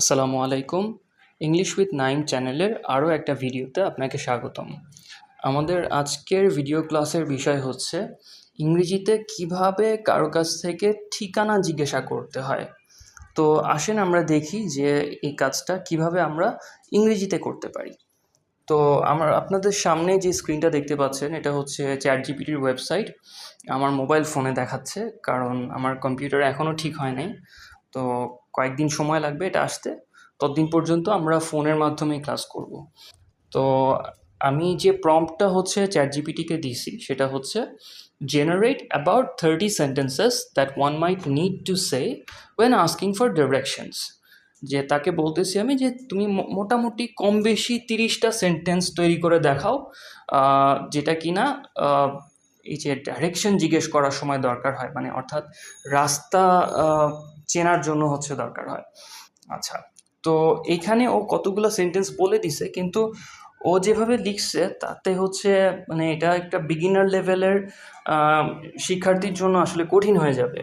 আসসালামু আলাইকুম। English with Naim চ্যানেলের আরও একটা ভিডিওতে আপনাকে স্বাগতম। আমাদের আজকের ভিডিও ক্লাসের বিষয় হচ্ছে, ইংরেজিতে কীভাবে কারও কাছ থেকে ঠিকানা জিজ্ঞাসা করতে হয়। তো আসেন আমরা দেখি যে এই কাজটা কীভাবে আমরা ইংরেজিতে করতে পারি। তো আমার, আপনাদের সামনে যে স্ক্রিনটা দেখতে পাচ্ছেন, এটা হচ্ছে চ্যাট জিপিটির ওয়েবসাইট আমার মোবাইল ফোনে দেখাচ্ছে, কারণ আমার কম্পিউটার এখনও ঠিক হয় নাই। তো কয়েকদিন সময় লাগবে এটা আসতে। ততদিন পর্যন্ত আমরা ফোনের মাধ্যমে ক্লাস করব। তো আমি যে প্রম্পটটা হচ্ছে চ্যাট জিপিটিকে দিছি সেটা হচ্ছে generate about thirty sentences that one might need to say when asking for directions যে তাকে বলতেছি আমি যে তুমি মোটামুটি কম বেশি তিরিশটা সেন্টেন্স তৈরি করে দেখাও যেটা কিনা আহ, এই যে ডাইরেকশন জিজ্ঞেস করার সময় দরকার হয়। মানে অর্থাৎ রাস্তা চেনার জন্য হচ্ছে দরকার হয়। আচ্ছা তো এইখানে ও কতগুলো সেন্টেন্স বলে দিছে, কিন্তু ও যেভাবে লিখছে তাতে হচ্ছে মানে এটা একটা বিগিনার লেভেলের শিক্ষার্থীর জন্য আসলে কঠিন হয়ে যাবে।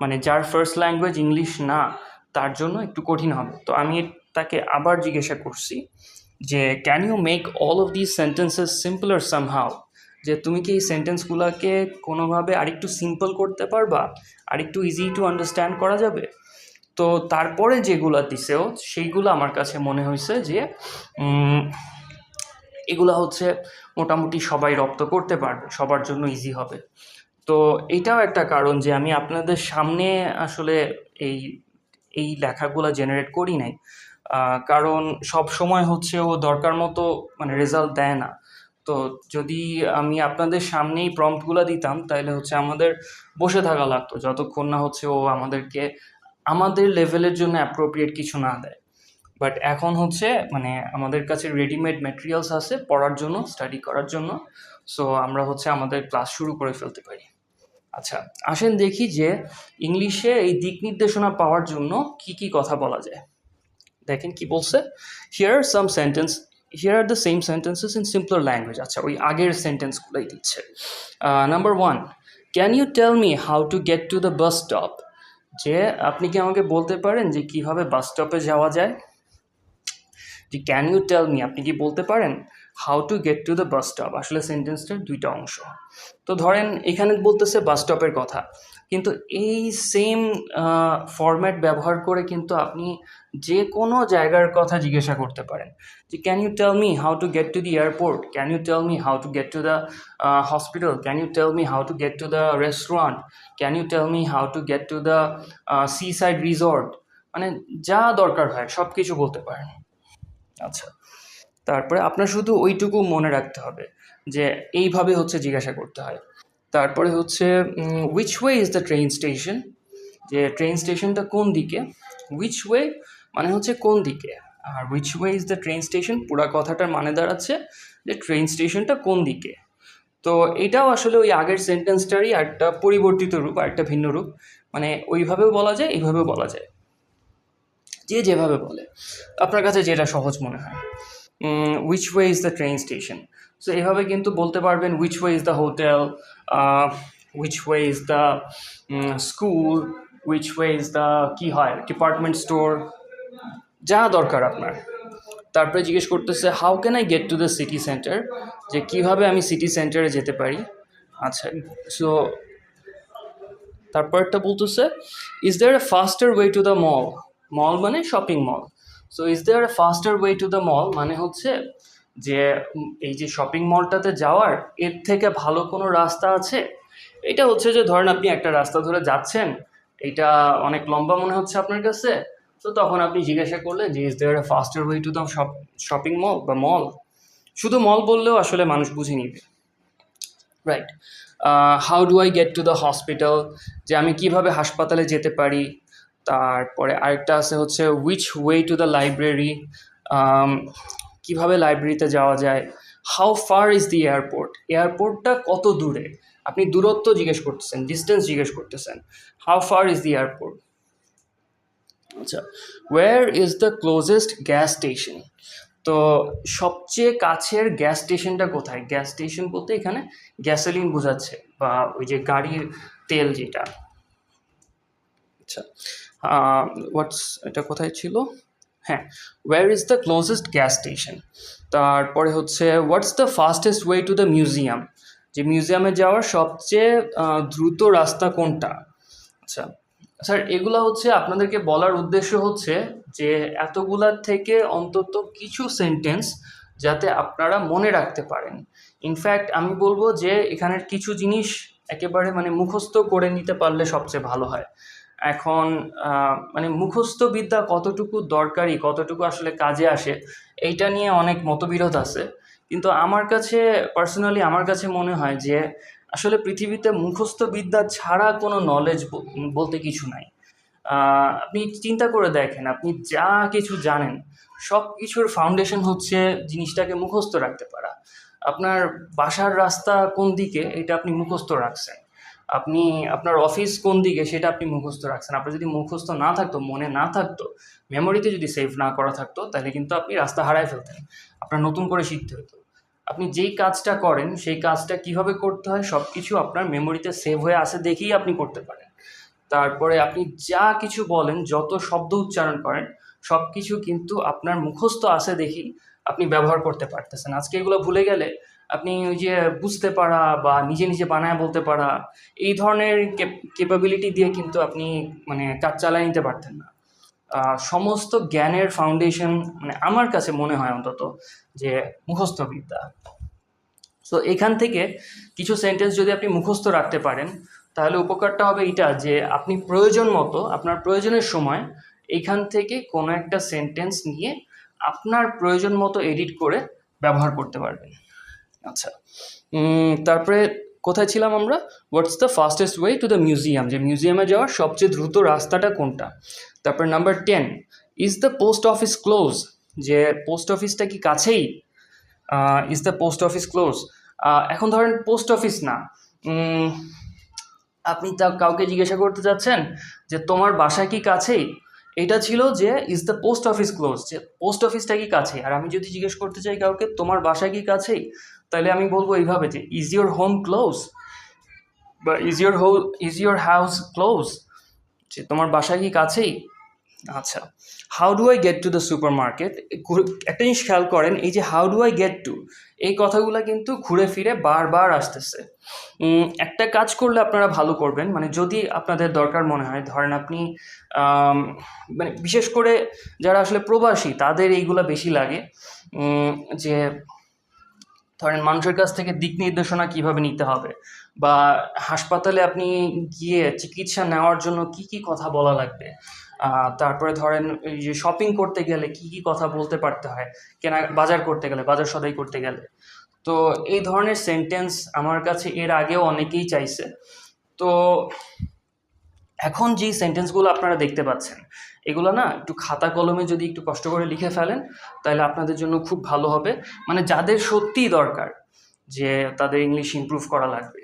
মানে যার ফার্স্ট ল্যাঙ্গুয়েজ ইংলিশ না, তার জন্য একটু কঠিন হবে। তো আমি তাকে আবার জিজ্ঞাসা করছি যে can you make all of this sentences simpler somehow যে তুমি কি এই সেন্টেন্সগুলোকে কোনোভাবে আরেকটু সিম্পল করতে পারবা? আরেকটু ইজি টু আন্ডারস্ট্যান্ড করা যাবে? তো তারপরে যেগুলো দিছেও সেইগুলো আমার কাছে মনে হয়েছে যে এগুলো হচ্ছে মোটামুটি সবাই রপ্ত করতে পারবে, সবার জন্য ইজি হবে। তো এটাও একটা কারণ যে আমি আপনাদের সামনে আসলে এই এই লেখাগুলো জেনারেট করি নাই। কারণ সব সময় হচ্ছে ও দরকার মতো মানে রেজাল্ট দেয় না। তো যদি আমি আপনাদের সামনেই প্রম্পটগুলো দিতাম তাহলে হচ্ছে আমাদের বসে থাকা লাগতো, যতক্ষণ না হচ্ছে ও আমাদেরকে আমাদের লেভেলের জন্য অ্যাপ্রোপ্রিয়েট কিছু না দেয়। বাট এখন হচ্ছে মানে আমাদের কাছে রেডিমেড ম্যাটেরিয়ালস আছে, পড়ার জন্য স্টাডি করার জন্য সো আমরা হচ্ছে আমাদের ক্লাস শুরু করে ফেলতে পারি। আচ্ছা আসেন দেখি যে ইংলিশে এই দিক নির্দেশনা পাওয়ার জন্য কি কি কথা বলা যায়। দেখেন কি বলছে here some sentence here are the same sentences in simpler language আচ্ছা ওই আগের সেন্টেন্সগুলোই দিচ্ছে। Number one can you tell me how to get to the bus stop যে আপনি কি আমাকে বলতে পারেন যে কীভাবে বাস স্টপে যাওয়া যায়? যে ক্যান ইউ টেল মি আপনি কি বলতে পারেন? How to get to the bus stop আসলে সেন্টেন্সটার দুইটা অংশ। তো ধরেন, এখানে বলতেছে বাস স্টপের কথা। কিন্তু এই সেম ফরম্যাট ব্যবহার করে কিন্তু আপনি যে কোনো জায়গার কথা জিজ্ঞাসা করতে পারেন যে can you tell me how to get to the airport can you tell me how to get to the hospital can you tell me how to get to the restaurant can you tell me how to get to the sea side resort মানে যা দরকার হয় সব কিছু বলতে পারেন। আচ্ছা তারপরে আপনার শুধু ওইটুকু মনে রাখতে হবে যে, এইভাবে হচ্ছে জিজ্ঞাসা করতে হয়। তারপরে হচ্ছে which way is the train station যে ট্রেন স্টেশনটা কোন দিকে? উইচ ওয়ে মানে হচ্ছে কোন দিকে? আর which way is the train station পুরা কথাটার মানে দাঁড়াচ্ছে যে ট্রেন স্টেশনটা কোন দিকে? তো এটাও আসলে ওই আগের সেন্টেন্সটারই একটা পরিবর্তিত রূপ আর একটা ভিন্ন রূপ। মানে ওইভাবেও বলা যায়, এইভাবেও বলা যায়। যে যেভাবে বলে। আপনার কাছে যেটা সহজ মনে হয়। Which way is the train station so এভাবে কিন্তু বলতে পারবেন which way is the hotel which way is the school which way is the কী হয় ডিপার্টমেন্ট স্টোর যা দরকার আপনার। তারপরে জিজ্ঞেস করতেছে how can I get to the city centre যে কীভাবে আমি সিটি সেন্টারে যেতে পারি। আচ্ছা সো তারপরটা বলতেছে is there a faster way to the mall mall মানে shopping mall so is there a faster way to the mall মানে হচ্ছে যে, এই যে শপিং মলটাতে যাওয়ার এর থেকে ভালো কোনো রাস্তা আছে? এটা হচ্ছে যে, ধরেন আপনি একটা রাস্তা ধরে যাচ্ছেন, এটা অনেক লম্বা মনে হচ্ছে আপনার কাছে। তো তখন আপনি জিজ্ঞাসা করলেন যে is there a faster way to the shopping mall বা মল শুধু মল বললেও আসলে মানুষ বুঝে নিবে। Right how do I get to the hospital যে আমি কীভাবে হাসপাতালে যেতে পারি? তারপরে আরেকটা আছে হচ্ছে which way to the library কীভাবে লাইব্রেরিতে যাওয়া যায়? How far is the airport এয়ারপোর্টটা কত দূরে? আপনি দূরত্ব জিজ্ঞেস করতেছেন ডিস্টেন্স জিজ্ঞেস করতেছেন। How far is the airport আচ্ছা where is the closest gas station তো সবচেয়ে কাছের গ্যাস স্টেশনটা কোথায়? গ্যাস স্টেশন বলতে এখানে গ্যাসোলিন বোঝাচ্ছে, বা ওই যে গাড়ির তেল যেটা। আচ্ছা হোয়াটস এটা কোথায় ছিল? হ্যাঁ where is the closest gas station তারপরে হচ্ছে what's the fastest way to the museum যে মিউজিয়ামে যাওয়ার সবচেয়ে দ্রুত রাস্তা কোনটা? আচ্ছা স্যার এগুলা হচ্ছে আপনাদেরকে বলার উদ্দেশ্য হচ্ছে যে এতগুলার থেকে অন্তত কিছু সেন্টেন্স যাতে আপনারা মনে রাখতে পারেন। ইনফ্যাক্ট আমি বলব যে এখানের কিছু জিনিস একেবারে মানে মুখস্থ করে নিতে পারলে সবচেয়ে ভালো হয়। এখন মানে মুখস্থ বিদ্যা কতটুকু দরকারি, কতটুকু আসলে কাজে আসে, এইটা নিয়ে অনেক মতবিরোধ আছে। কিন্তু আমার কাছে পার্সোনালি আমার কাছে মনে হয় যে আসলে পৃথিবীতে মুখস্থ বিদ্যা ছাড়া কোনো নলেজ বলতে কিছু নাই। আপনি চিন্তা করে দেখেন, আপনি যা কিছু জানেন, সব কিছুর ফাউন্ডেশন হচ্ছে জিনিসটাকে মুখস্থ রাখতে পারা। আপনার বাসার রাস্তা কোন দিকে, এটা আপনি মুখস্থ রাখছেন। আপনি, আপনার অফিস কোন দিকে, সেটা আপনি মুখস্থ রাখছেন। আপনার যদি মুখস্থ না থাকতো, মনে না থাকতো মেমোরিতে যদি সেভ না করা থাকতো, তাহলে কিন্তু আপনি রাস্তা হারায় ফেলতেন। আপনার নতুন করে শিখতে হতো। আপনি যেই কাজটা করেন, সেই কাজটা কীভাবে করতে হয় সব কিছু আপনার মেমোরিতে সেভ হয়ে আসে দেখেই আপনি করতে পারেন। তারপরে আপনি যা কিছু বলেন, যত শব্দ উচ্চারণ করেন সব কিছু কিন্তু আপনার মুখস্থ আসে দেখি আপনি ব্যবহার করতে পারতেছেন। আজকে এগুলো ভুলে গেলে আপনি ওই যে বুঝতে পারা বা নিজে নিজে বানায় বলতে পারা, এই ধরনের কেপাবিলিটি দিয়ে কিন্তু আপনি মানে কাজ চালায় নিতে পারতেন না। সমস্ত জ্ঞানের ফাউন্ডেশন মানে আমার কাছে মনে হয় অন্তত যে মুখস্থ বিদ্যা সো এখান থেকে কিছু সেন্টেন্স যদি আপনি মুখস্থ রাখতে পারেন, তাহলে উপকারটা হবে এটা যে আপনি প্রয়োজন মতো, আপনার প্রয়োজনের সময় এইখান থেকে কোনো একটা সেন্টেন্স নিয়ে আপনার প্রয়োজন মতো এডিট করে ব্যবহার করতে পারবেন। আচ্ছা। তারপরে কোথায় ছিলাম আমরা? What's the fastest way to the museum যে মিউজিয়ামে যাওয়ার সবচেয়ে দ্রুত রাস্তাটা কোনটা? তারপর number ten is the post office close যে পোস্ট অফিসটা কি কাছেই? Is the post office close এখন ধরেন পোস্ট অফিস না। আপনি তা কাউকে জিজ্ঞাসা করতে চাচ্ছেন যে তোমার বাসা কি কাছেই? এটা ছিল যে is the post office close যে পোস্ট অফিসটা কি কাছে আর আমি যদি জিজ্ঞেস করতে চাই কাউকে, তোমার বাসা কি কাছেই? তাহলে আমি বলব এইভাবে যে ইজ ইউর হোম ক্লোজ বা is your ho is your house close যে, তোমার বাসা কি কাছেই? আচ্ছা how do I get to the supermarket একটা জিনিস খেয়াল করেন, এই যে how do I get to এই কথাগুলো কিন্তু ঘুরে ফিরে বারবার আসতেছে। একটা কাজ করলে আপনারা ভালো করবেন মানে যদি আপনাদের দরকার মনে হয়, ধরেন আপনি মানে বিশেষ করে যারা আসলে প্রবাসী, তাদের এইগুলা বেশি লাগে। যে ধরেন মানুষের কাছ থেকে দিক নির্দেশনা কীভাবে নিতে হবে? বা হাসপাতালে আপনি গিয়ে চিকিৎসা নেওয়ার জন্য কি কি কথা বলা লাগবে? তারপরে ধরেন এই যে শপিং করতে গেলে কি কি কথা বলতে পারতে হয়? কেনা, বাজার করতে গেলে, বাজার সদাই করতে গেলে। তো এই ধরনের সেন্টেন্স আমার কাছে এর আগেও অনেকেই চাইছে। তো এখন যেই সেন্টেন্সগুলো আপনারা দেখতে পাচ্ছেন এগুলো না একটু খাতা কলমে যদি একটু কষ্ট করে লিখে ফেলেন, তাহলে আপনাদের জন্য খুব ভালো হবে। মানে যাদের সত্যিই দরকার যে তাদের ইংলিশ ইমপ্রুভ করা লাগবে।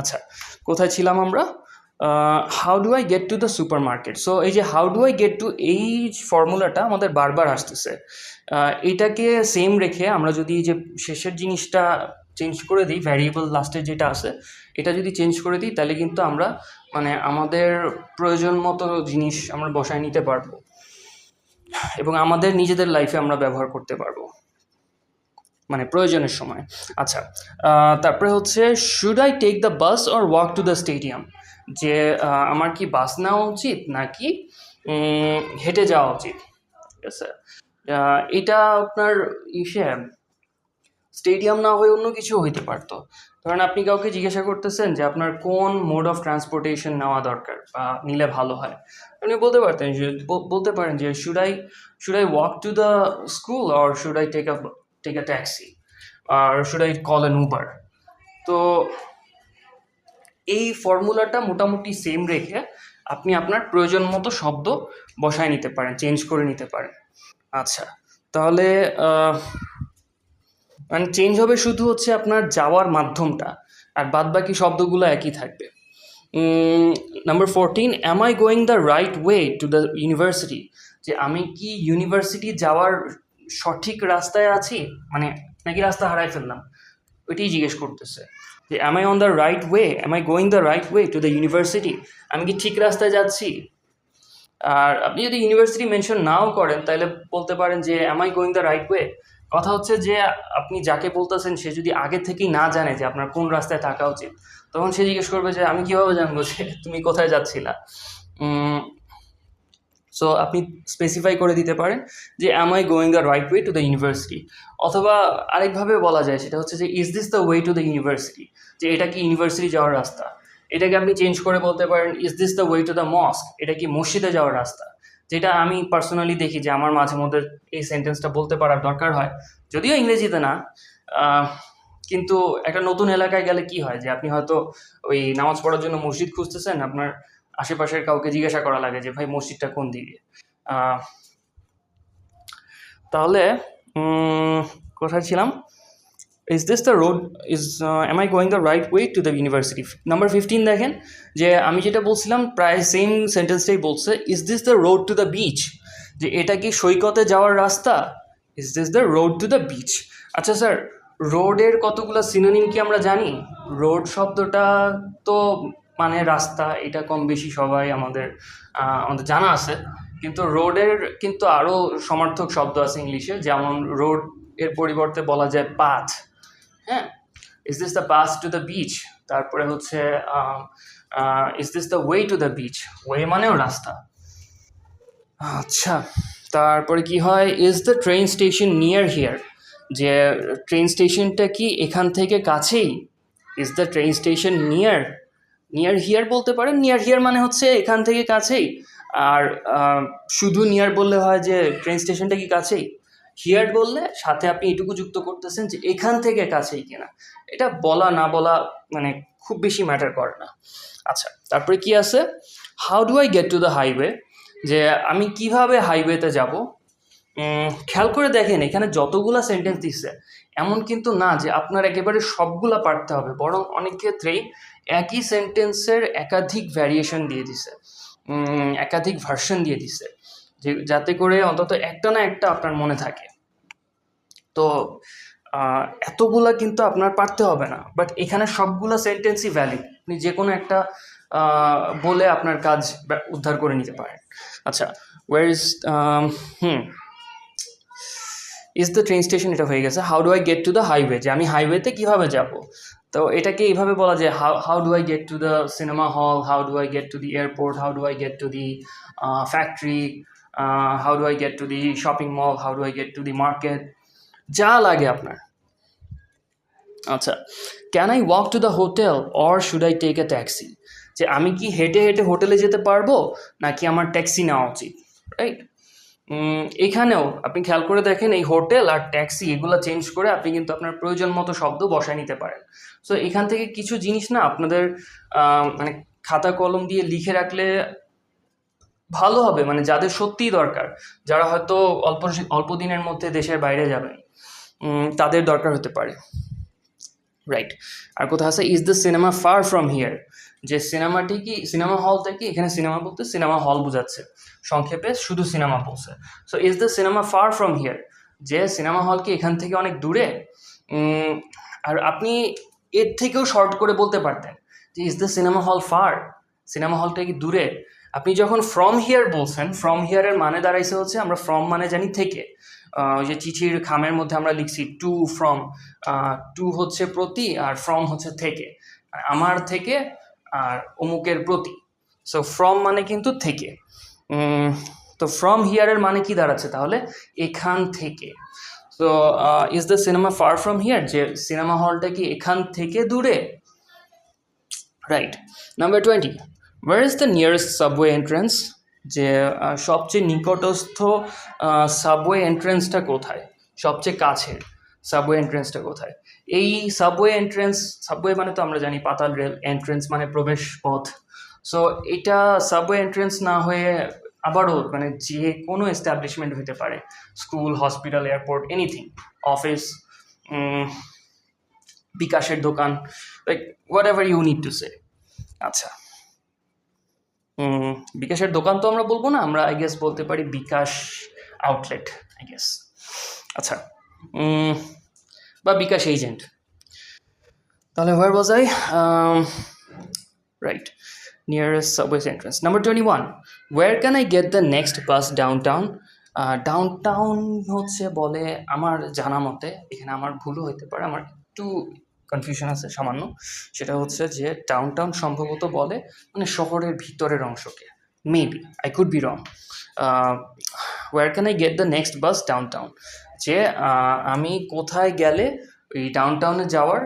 আচ্ছা কোথায় ছিলাম আমরা? How do I get to the supermarket so এই যে how do I get to এই ফর্মুলাটা আমাদের বারবার আসতেছে। এটাকে সেম রেখে আমরা যদি যে শেষের জিনিসটা চেঞ্জ করে দিই ভ্যারিয়েবল লাস্টের যেটা আছে, এটা যদি চেঞ্জ করে দিই, তাহলে কিন্তু আমরা মানে আমাদের প্রয়োজন মতো জিনিস আমরা বসায় নিতে পারব। এবং আমাদের নিজেদের লাইফে আমরা ব্যবহার করতে পারব। মানে প্রয়োজনের সময়। আচ্ছা তারপরে হচ্ছে should I take the bus or walk to the stadium যে আমার কি বাস নেওয়া উচিত নাকি হেঁটে যাওয়া উচিত? ঠিক আছে এটা আপনার ইসে স্টেডিয়াম না হয়ে অন্য কিছু হইতে পারতো। ধরেন আপনি কাউকে জিজ্ঞাসা করতেছেন যে আপনার কোন মোড অফ ট্রান্সপোর্টেশন নেওয়া দরকার বা নিলে ভালো হয়? আপনি বলতে পারতেন বলতে পারেন যে should I should I walk to the school or should I take a take a taxi or should I call an Uber তো এই ফর্মুলাটা মোটামুটি সেম রেখে আপনি আপনার প্রয়োজন মতো শব্দ বসায় নিতে পারেন চেঞ্জ করে নিতে পারেন। আচ্ছা তাহলে মানে চেঞ্জ হবে শুধু হচ্ছে আপনার যাওয়ার মাধ্যমটা, আর বাদ বাকি শব্দগুলো একই থাকবে। Number fourteen am I going the right way to the university যে আমি কি ইউনিভার্সিটি যাওয়ার সঠিক রাস্তায় আছি? মানে নাকি রাস্তা হারাই ফেললাম? ওইটাই জিজ্ঞেস করতেছে। যে am I on the right way am I going the right way to the university আমি কি ঠিক রাস্তায় যাচ্ছি? আর আপনি যদি ইউনিভার্সিটি মেনশন নাও করেন, তাহলে বলতে পারেন যে am I going the right way কথা হচ্ছে যে, আপনি যাকে বলতেছেন, সে যদি আগে থেকেই না জানে যে আপনার কোন রাস্তায় থাকা উচিত, তখন সে জিজ্ঞেস করবে যে, আমি কীভাবে জানব যে তুমি কোথায় যাচ্ছিলা? সো আপনি স্পেসিফাই করে দিতে পারেন যে am I going the right way to the university অথবা আরেকভাবে বলা যায়, সেটা হচ্ছে যে is this the way to the university যে, এটা কি ইউনিভার্সিটি যাওয়ার রাস্তা? এটাকে আপনি চেঞ্জ করে বলতে পারেন is this the way to the mosque এটা কি মসজিদে যাওয়ার রাস্তা? যেটা আমি পার্সোনালি দেখি যে আমার মাঝে মধ্যে এই সেন্টেন্সটা বলতে পারার দরকার হয়। যদিও ইংরেজিতে না কিন্তু একটা নতুন এলাকায় গেলে কি হয় যে আপনি হয়তো ওই নামাজ পড়ার জন্য মসজিদ খুঁজতেছেন, আপনার আশেপাশের কাউকে জিজ্ঞাসা করা লাগে যে, ভাই, মসজিদটা কোন দিকে? তাহলে কোথায় ছিলাম? Is this the road is am I going the right way to the university number fifteen দেখেন, যে আমি যেটা বলছিলাম, প্রায় সেম সেন্টেন্সটাই বলছে is this the road to the beach যে এটা কি সৈকতে যাওয়ার রাস্তা? Is this the road to the beach আচ্ছা স্যার, রোডের কতগুলো সিনোনিম কি আমরা জানি? রোড শব্দটা তো মানে রাস্তা, এটা কম বেশি সবাই আমাদের আমাদের জানা আছে। কিন্তু রোডের কিন্তু আরও সমার্থক শব্দ আছে ইংলিশে, যেমন রোডের পরিবর্তে বলা যায় পাথ হ্যাঁ। Is this the path to the beach তারপরে হচ্ছে is this the way to the beach way মানেও রাস্তা। আচ্ছা তারপরে কি হয়? Is the train station near here যে ট্রেন স্টেশনটা কি এখান থেকে কাছেই? Is the train station near near here বলতে পারেন? নিয়ার হিয়ার মানে হচ্ছে এখান থেকে কাছেই। আর শুধু নিয়ার বললে হয় যে ট্রেন স্টেশনটা কি কাছেই? হিয়ার বললে সাথে আপনি এটুকু যুক্ত করতেছেন যে এখান থেকে কাছেই কিনা। এটা বলা না বলা মানে খুব বেশি ম্যাটার করে না। আচ্ছা তারপরে কি আছে? How do I get to the highway যে আমি কীভাবে হাইওয়েতে যাব? খেয়াল করে দেখেন, এখানে যতগুলা সেন্টেন্স দিচ্ছে এমন কিন্তু না যে আপনার একেবারে সবগুলা পারতে হবে, বরং অনেক ক্ষেত্রেই একই সেন্টেন্সের একাধিক ভ্যারিয়েশন দিয়ে দিছে। একাধিক ভার্সন দিয়ে দিছে। যে যাতে করে অন্তত একটা না একটা আপনার মনে থাকে। তো এতগুলা কিন্তু আপনার পারতে হবে না। বাট এখানে সবগুলা সেন্টেন্সই ভ্যালিড আপনি যে কোনো একটা বলে আপনার কাজ উদ্ধার করে নিতে পারেন। আচ্ছা where is hmm. Is the train station এটা হয়ে গেছে। How do I get to the highway যে আমি হাইওয়েতে কীভাবে যাব? তো এটাকে এইভাবে বলা যায় how how do I get to the cinema hall how do I get to the airport how do I get to the factory how do I get to the shopping mall how do I get to the market যা লাগে আপনার। আচ্ছা can I walk to the hotel or should I take a taxi যে আমি কি হেঁটে হেঁটে হোটেলে যেতে পারব নাকি আমার ট্যাক্সি নেওয়া উচিত? রাইট এখানেও আপনি খেয়াল করে দেখেন এই হোটেল আর ট্যাক্সি এগুলো চেঞ্জ করে আপনি কিন্তু আপনার প্রয়োজন মতো শব্দ বসায় নিতে পারেন। সো এখান থেকে কিছু জিনিস না আপনাদের মানে খাতা কলম দিয়ে লিখে রাখলে ভালো হবে মানে যাদের সত্যিই দরকার, যারা হয়তো অল্প অল্প দিনের মধ্যে দেশের বাইরে যাবেন তাদের দরকার হতে পারে। রাইট আর কোথাও আছে is the cinema far from here যে সিনেমাটি কি সিনেমা হলটা কি, এখানে সিনেমা বলতে সিনেমা হল বোঝাচ্ছে। সংক্ষেপে শুধু সিনেমা বলছে। So is the cinema far from here যে সিনেমা হল কি এখান থেকে অনেক দূরে? আর আপনি এর থেকেও শর্ট করে বলতে পারতেন যে is the cinema hall far cinema হলটা কি দূরে? আপনি যখন ফ্রম হিয়ার বলছেন ফ্রম হিয়ারের মানে দাঁড়াইছে হচ্ছে আমরা ফ্রম মানে জানি থেকে। ওই যে চিঠির খামের মধ্যে আমরা লিখছি টু ফ্রম টু হচ্ছে প্রতি আর ফ্রম হচ্ছে থেকে। আমার থেকে আর অমুকের প্রতি। সো ফ্রম মানে কিন্তু থেকে। তো ফ্রম হিয়ারের মানে কি দাঁড়াচ্ছে তাহলে? এখান থেকে। তো is the cinema far from here যে সিনেমা হলটা কি এখান থেকে দূরে? Right number twenty where is the nearest subway entrance যে সবচেয়ে নিকটস্থ সাবওয়ে এন্ট্রেন্সটা কোথায়? সবচেয়ে কাছের সাবওয়ে এন্ট্রেন্সটা কোথায়? এই সাবওয়ে এন্ট্রেন্স সাবওয়ে মানে তো আমরা জানি পাতাল রেল এন্ট্রেন্স মানে প্রবেশ পথ। সো এটা সাবওয়ে এন্ট্রেন্স না হয়ে আবারও মানে যে কোনো এস্টাবলিশমেন্ট হতে পারে। School hospital airport anything office বিকাশের দোকান like whatever you need to say আচ্ছা। বিকাশের দোকান তো আমরা বলব না, আমরা আই গেস বলতে পারি বিকাশ আউটলেট আই গেস আচ্ছা বা বিকাশ এজেন্ট তাহলে where was I right nearest subway entrance number twenty one where can I get the next bus downtown downtown হচ্ছে বলে আমার জানা মতে, এখানে আমার ভুলও হতে পারে, আমার একটু কনফিউশন আছে সামান্য। সেটা হচ্ছে যে ডাউন টাউন সম্ভবত বলে মানে শহরের ভিতরের অংশকে। Maybe I could be wrong where can I get the next bus downtown যে আমি কোথায় গেলে ওই ডাউন টাউনে যাওয়ার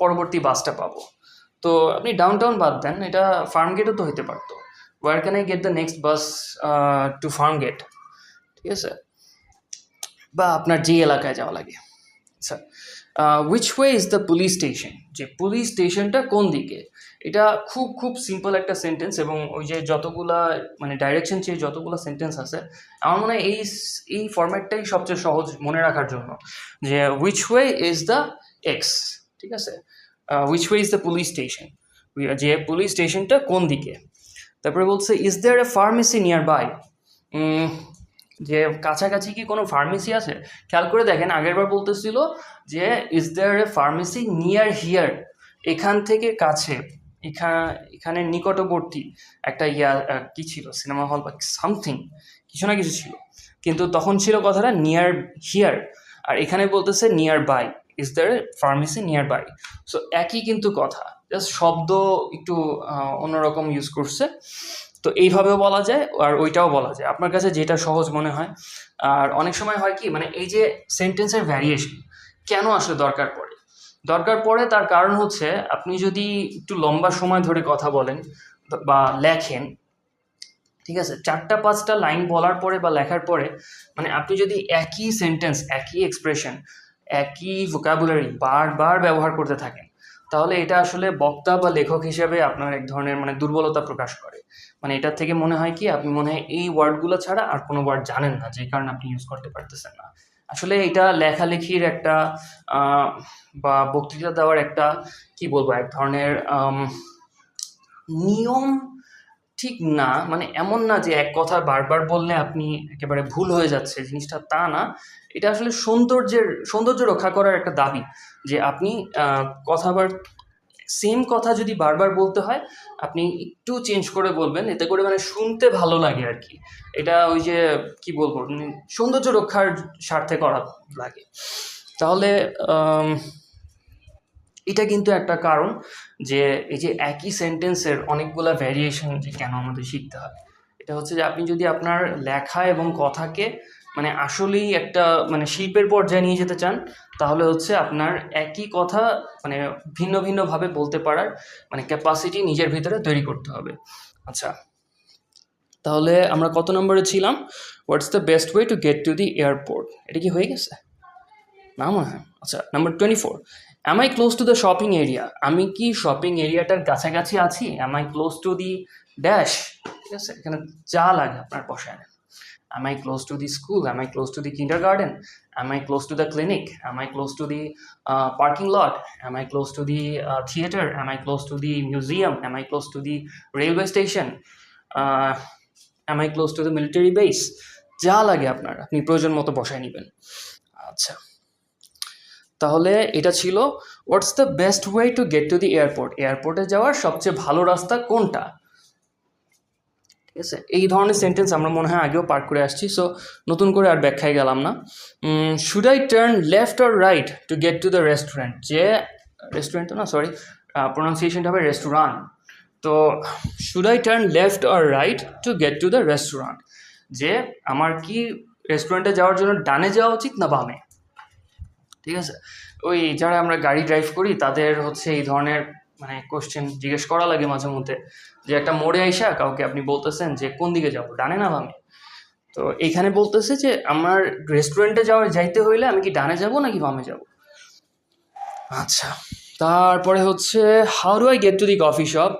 পরবর্তী বাসটা পাবো? তো আপনি ডাউন টাউন বাদ দেন, এটা ফার্ম গেটও তো হতে পারতো। Where can I get the next bus to Farmgate ঠিক আছে? বা আপনার যে এলাকায় যাওয়া লাগে। আচ্ছা which way is the police station যে পুলিশ স্টেশনটা কোন দিকে? এটা খুব খুব সিম্পল একটা সেন্টেন্স এবং ওই যে যতগুলা মানে ডাইরেকশন চেয়ে যতগুলো সেন্টেন্স আছে, আমার মনে হয় এই এই ফরম্যাটটাই সবচেয়ে সহজ মনে রাখার জন্য। যে which way is the X ঠিক আছে? Which way is the police station যে পুলিশ স্টেশনটা কোন দিকে? তারপরে বলছে is there a pharmacy nearby যে কাছাকাছি কি কোনো ফার্মেসি আছে? খেয়াল করে দেখেন, আগেরবার বলতেছিল যে is there a pharmacy near here এখান থেকে কাছে এখানে এখানে নিকটবর্তী একটা ইয়া কি ছিল? সিনেমা হল বা সামথিং কিছু না কিছু ছিল। কিন্তু তখন ছিল কথাটা নিয়ার হিয়ার আর এখানে বলতেছে nearby is there pharmacy nearby so একই কিন্তু কথা। জাস্ট শব্দ একটু অন্যরকম ইউজ করছে। তো এইভাবেও বলা যায় আর ওইটাও বলা যায়। আপনার কাছে যেটা সহজ মনে হয়, আর অনেক সময় হয় কি মানে এই যে সেন্টেন্সের ভ্যারিয়েশন কেন আসলে দরকার পড়ে? দরকার পড়ে তার কারণ হচ্ছে, আপনি যদি একটু লম্বা সময় ধরে কথা বলেন বা লেখেন, ঠিক আছে, চারটা পাঁচটা লাইন বলার পরে বা লেখার পরে মানে আপনি যদি একই সেন্টেন্স একই এক্সপ্রেশন একই ভোকাবুলারি বারবার ব্যবহার করতে থাকেন তাহলে এটা আসলে বক্তা বা লেখক হিসেবে আপনার এক ধরনের মানে দুর্বলতা প্রকাশ করে। মানে এটার থেকে মনে হয় কি, আপনি মনে হয় এই ওয়ার্ডগুলো ছাড়া আর কোনো ওয়ার্ড জানেন না, যে কারণে আপনি ইউজ করতে পারতেছেন না। আসলে এটা লেখালেখির একটা বা বক্তৃতা দেওয়ার একটা, কি বলব, এক ধরনের নিয়ম ঠিক না মানে এমন না যে এক কথা বারবার বললে আপনি একেবারে ভুল হয়ে যাচ্ছে, জিনিসটা তা না। এটা আসলে সৌন্দর্যের, সৌন্দর্য রক্ষা করার একটা দাবি যে আপনি কথাবার সেম কথা যদি বারবার বলতে হয়, আপনি একটু চেঞ্জ করে বলবেন, এতে করে মানে শুনতে ভালো লাগে আর কি। এটা ওই যে, কি বলব মানে সৌন্দর্য রক্ষার স্বার্থে করা লাগে। তাহলে এটা কিন্তু একটা কারণ যে এই যে একই সেন্টেন্সের অনেকগুলা ভ্যারিয়েশন যে কেন আমাদের শিখতে হয়। এটা হচ্ছে যে আপনি যদি আপনার লেখা এবং কথাকে মানে আসলেই একটা মানে শিল্পের পর্যায়ে নিয়ে যেতে চান, তাহলে হচ্ছে আপনার একই কথা মানে ভিন্ন ভিন্নভাবে বলতে পারার মানে ক্যাপাসিটি নিজের ভিতরে তৈরি করতে হবে। আচ্ছা তাহলে আমরা কত নম্বরে ছিলাম? What's the best way to get to the airport এটা কি হয়ে গেছে? না মনে হয়। আচ্ছা number twenty four am I close to the shopping area আমি কি শপিং এরিয়াটার কাছাকাছি আছি am I close to the dash ঠিক আছে এখানে যা লাগে আপনার বসায় নেন close to the school? Am I close to the kindergarten? Am I close to the clinic? Am I close to the uh, parking lot? Am I close to the uh, theater? Am I close to the museum? Am I close to the railway station? Uh, am I close to the military base? যা লাগে আপনার আপনি প্রয়োজন মতো বসায় নেবেন আচ্ছা তাহলে এটা ছিল what's the best way to get to the airport এয়ারপোর্টে যাওয়ার সবচেয়ে ভালো রাস্তা কোনটা? ঠিক আছে? এই ধরনের সেন্টেন্স আমরা মনে হয় আগেও পার করে আসছি সো নতুন করে আর ব্যাখ্যায় গেলাম না। Should I turn left or right to get to the restaurant যে রেস্টুরেন্ট না সরি প্রোনাউন্সিয়েশনটা হবে রেস্টুরান্ট তো should I turn left or right to get to the restaurant যে, আমার কি রেস্টুরেন্টে যাওয়ার জন্য ডানে যাওয়া উচিত না বামে? ঠিক আছে? ওই যারা আমরা গাড়ি ড্রাইভ করি, তাদের হচ্ছে এই ধরনের মানে কোশ্চেন জিজ্ঞেস করা লাগে মাঝে মধ্যে। যে একটা মোড়ে আইসা কাউকে আপনি বলতেছেন যে, কোন দিকে যাব? ডানে না বামে? তো এইখানে বলতেছে যে, আমার রেস্টুরেন্টে যাওয়ার যাইতে হইলে আমি কি ডানে যাব নাকি বামে যাব? আচ্ছা তারপরে হচ্ছে how do I get to the coffee shop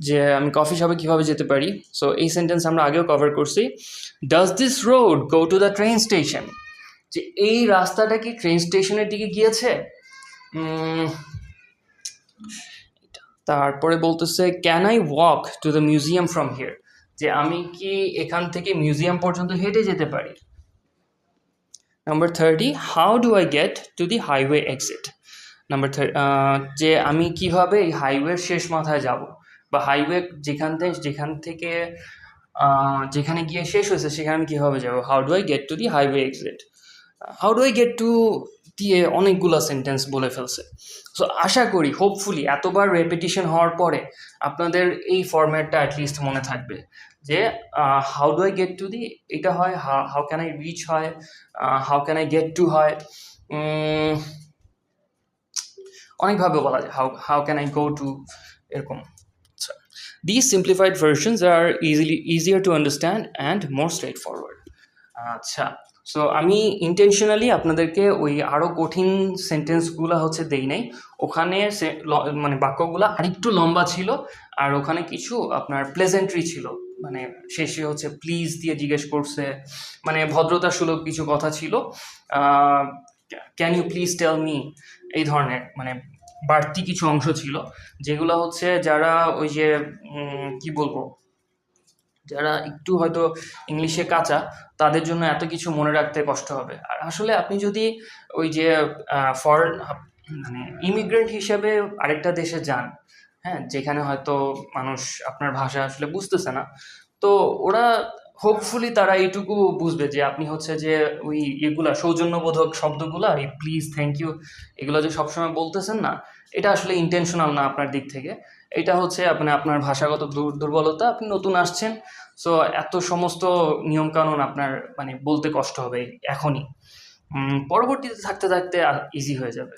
যে আমি কফি শপে কীভাবে যেতে পারি? সো এই সেন্টেন্স আমরা আগেও কভার করছি। Does this road go to the train station যে এই রাস্তাটা কি ট্রেন স্টেশনের দিকে গিয়েছে? তারপরে বলতেছে can I walk to the museum from here যে আমি কি এখান থেকে মিউজিয়াম পর্যন্ত হেঁটে যেতে পারি? Number thirty how do I get to the highway exit number যে আমি কীভাবে এই হাইওয়ের শেষ মাথায় যাব? বা হাইওয়ে যেখান থেকে যেখান থেকে যেখানে গিয়ে শেষ হয়েছে, সেখানে কীভাবে যাব? How do I get to the highway exit how do I get to দিয়ে অনেকগুলো সেন্টেন্স বলে ফেলছে। সো আশা করি হোপফুলি এতবার রেপিটিশন হওয়ার পরে আপনাদের এই ফরম্যাটটা অ্যাটলিস্ট মনে থাকবে যে how do I get to the এটা হয় হাউ ক্যান আই রিচ হয় how can I get to হয় অনেকভাবে বলা যায় how how can I go to এরকম। Simplified versions are easily easier to understand and more straightforward আচ্ছা so আমি ইন্টেনশনালি আপনাদেরকে ওই আরও কঠিন সেন্টেন্সগুলো হচ্ছে দেই নাই। ওখানে সে- মানে বাক্যগুলো আরেকটু লম্বা ছিল, আর ওখানে কিছু আপনার প্লেজেন্ট্রি ছিল। মানে শেষে হচ্ছে প্লিজ দিয়ে জিজ্ঞেস করছে মানে ভদ্রতা সুলভ কিছু কথা ছিল। Can you please tell me এই ধরনের মানে বাড়তি কিছু অংশ ছিল, যেগুলো হচ্ছে যারা ওই যে কি বলব? যারা একটু হয়তো ইংলিশে কাঁচা তাদের জন্য এত কিছু মনে রাখতে কষ্ট হবে। আর আসলে আপনি যদি ওই যে ফরেন মানে ইমিগ্রেন্ট হিসেবে আরেকটা দেশে যান হ্যাঁ যেখানে হয়তো মানুষ আপনার ভাষা আসলে বুঝতেছে না, তো ওরা হোপফুলি তারা এইটুকু বুঝবে যে আপনি হচ্ছে যে ওই এগুলা সৌজন্যবোধক শব্দগুলা, এই প্লিজ থ্যাংক ইউ এগুলো যে সবসময় বলতেছেন না, এটা আসলে ইন্টেনশনাল না আপনার দিক থেকে। এটা হচ্ছে আপনি আপনার ভাষাগত দুর্বলতা, আপনি নতুন আসছেন সো এত সমস্ত নিয়মকানুন আপনার মানে বলতে কষ্ট হবে এখনই। পরবর্তীতে থাকতে থাকতে ইজি হয়ে যাবে।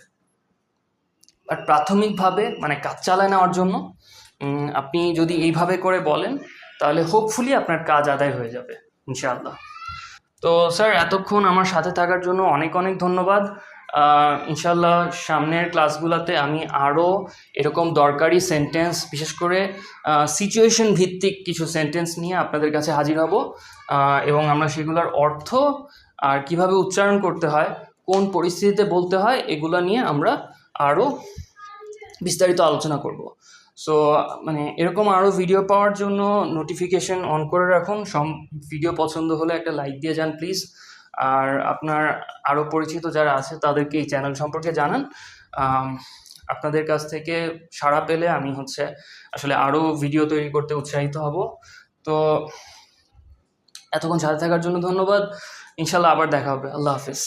বাট প্রাথমিকভাবে মানে কাজ চালায় নেওয়ার জন্য আপনি যদি এইভাবে করে বলেন, তাহলে হোপফুলি আপনার কাজ আদায় হয়ে যাবে, ইনশাআল্লাহ। তো স্যার এতক্ষণ আমার সাথে থাকার জন্য অনেক অনেক ধন্যবাদ। ইনশাল্লাহ সামনের ক্লাসগুলোতে আমি আরও এরকম দরকারি সেন্টেন্স বিশেষ করে সিচুয়েশন ভিত্তিক কিছু সেন্টেন্স নিয়ে আপনাদের কাছে হাজির হব। এবং আমরা সেগুলোর অর্থ আর কীভাবে উচ্চারণ করতে হয়, কোন পরিস্থিতিতে বলতে হয়, এগুলো নিয়ে আমরা আরও বিস্তারিত আলোচনা করব। সো মানে এরকম আরও ভিডিও পাওয়ার জন্য নোটিফিকেশন অন করে রাখুন। সব ভিডিও পছন্দ হলে একটা লাইক দিয়ে যান প্লিজ আর আপনার আরও পরিচিত যারা আছে, তাদেরকে এই চ্যানেল সম্পর্কে জানান। আপনাদের কাছ থেকে সাড়া পেলে আমি হচ্ছে আসলে আরও ভিডিও তৈরি করতে উৎসাহিত হব। তো এতক্ষণ সাথে থাকার জন্য ধন্যবাদ। ইনশাল্লাহ আবার দেখা হবে। আল্লাহ হাফিজ।